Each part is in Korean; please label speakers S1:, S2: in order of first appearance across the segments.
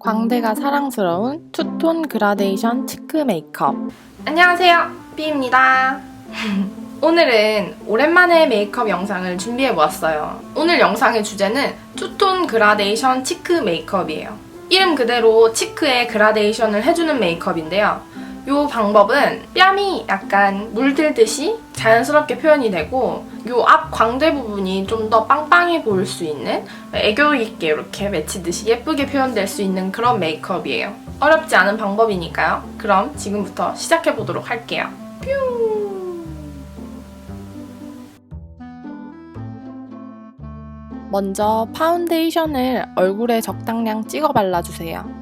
S1: 광대가 사랑스러운 투톤 그라데이션 치크 메이크업.
S2: 안녕하세요. 삐입니다. 오늘은 오랜만에 메이크업 영상을 준비해 보았어요. 오늘 영상의 주제는 투톤 그라데이션 치크 메이크업이에요. 이름 그대로 치크에 그라데이션을 해주는 메이크업인데요. 이 방법은 뺨이 약간 물들듯이 자연스럽게 표현이 되고 이앞 광대 부분이 좀 더 빵빵해 보일 수 있는 애교 있게 이렇게 맺히듯이 예쁘게 표현될 수 있는 그런 메이크업이에요. 어렵지 않은 방법이니까요. 그럼 지금부터 시작해 보도록 할게요. 뿅!
S1: 먼저 파운데이션을 얼굴에 적당량 찍어 발라주세요.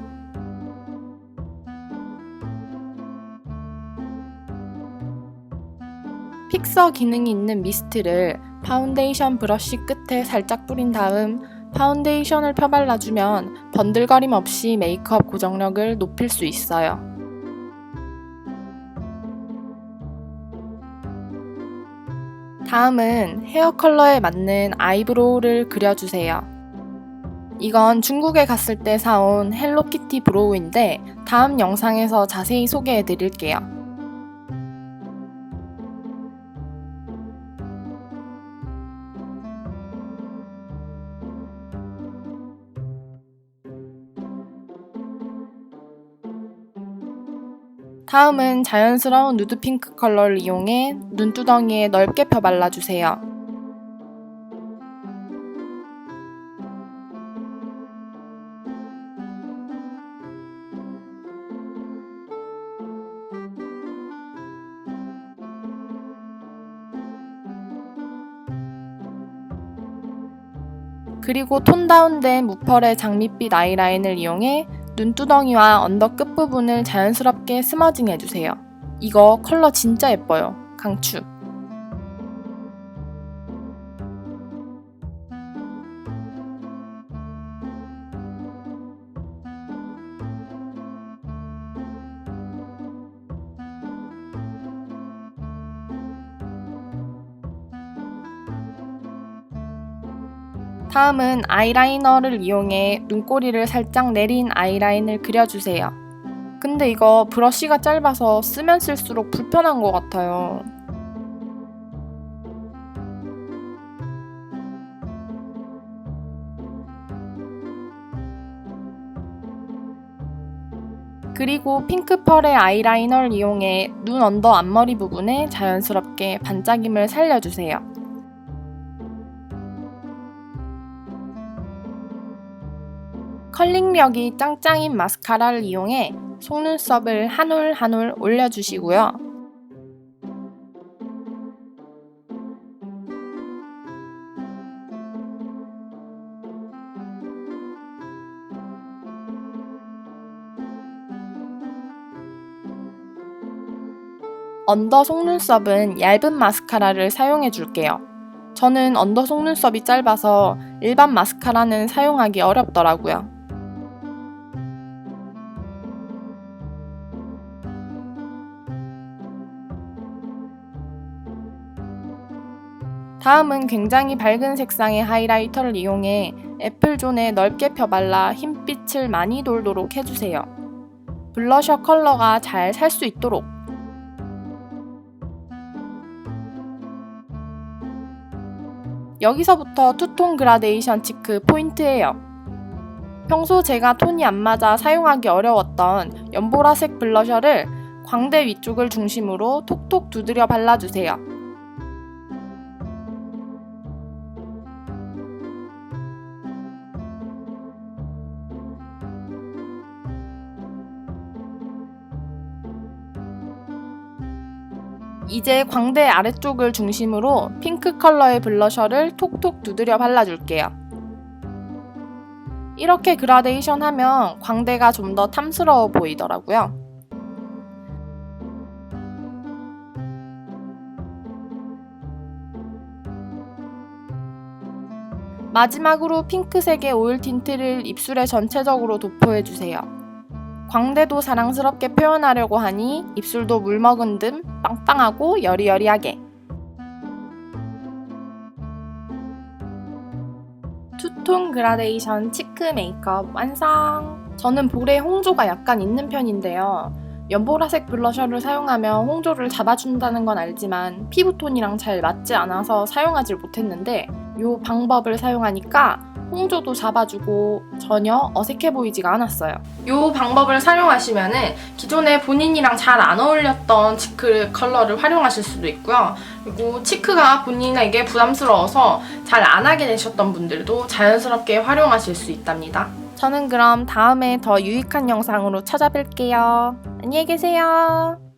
S1: 픽서 기능이 있는 미스트를 파운데이션 브러쉬 끝에 살짝 뿌린 다음 파운데이션을 펴발라주면 번들거림 없이 메이크업 고정력을 높일 수 있어요. 다음은 헤어 컬러에 맞는 아이브로우를 그려주세요. 이건 중국에 갔을 때 사온 헬로키티 브로우인데 다음 영상에서 자세히 소개해 드릴게요. 다음은 자연스러운 누드 핑크 컬러를 이용해 눈두덩이에 넓게 펴 발라주세요. 그리고 톤 다운된 무펄의 장밋빛 아이라인을 이용해 눈두덩이와 언더 끝부분을 자연스럽게 스머징 해주세요. 이거 컬러 진짜 예뻐요. 강추. 다음은 아이라이너를 이용해 눈꼬리를 살짝 내린 아이라인을 그려주세요. 근데 이거 브러쉬가 짧아서 쓰면 쓸수록 불편한 것 같아요. 그리고 핑크펄의 아이라이너를 이용해 눈 언더 앞머리 부분에 자연스럽게 반짝임을 살려주세요. 컬링력이 짱짱인 마스카라를 이용해 속눈썹을 한 올 한 올 올려주시고요. 언더 속눈썹은 얇은 마스카라를 사용해 줄게요. 저는 언더 속눈썹이 짧아서 일반 마스카라는 사용하기 어렵더라고요. 다음은 굉장히 밝은 색상의 하이라이터를 이용해 애플존에 넓게 펴발라 흰빛을 많이 돌도록 해주세요. 블러셔 컬러가 잘 살 수 있도록 여기서부터 투톤 그라데이션 치크 포인트예요. 평소 제가 톤이 안 맞아 사용하기 어려웠던 연보라색 블러셔를 광대 위쪽을 중심으로 톡톡 두드려 발라주세요. 이제 광대 아래쪽을 중심으로 핑크 컬러의 블러셔를 톡톡 두드려 발라줄게요. 이렇게 그라데이션 하면 광대가 좀 더 탐스러워 보이더라고요. 마지막으로 핑크색의 오일 틴트를 입술에 전체적으로 도포해주세요. 광대도 사랑스럽게 표현하려고 하니 입술도 물먹은 듯 빵빵하고 여리여리하게. 투톤 그라데이션 치크 메이크업 완성! 저는 볼에 홍조가 약간 있는 편인데요. 연보라색 블러셔를 사용하면 홍조를 잡아준다는 건 알지만 피부톤이랑 잘 맞지 않아서 사용하질 못했는데 이 방법을 사용하니까 홍조도 잡아주고 전혀 어색해 보이지가 않았어요.
S2: 이 방법을 사용하시면 기존에 본인이랑 잘 안 어울렸던 치크 컬러를 활용하실 수도 있고요. 그리고 치크가 본인에게 부담스러워서 잘 안 하게 되셨던 분들도 자연스럽게 활용하실 수 있답니다.
S1: 저는 그럼 다음에 더 유익한 영상으로 찾아뵐게요. 안녕히 계세요.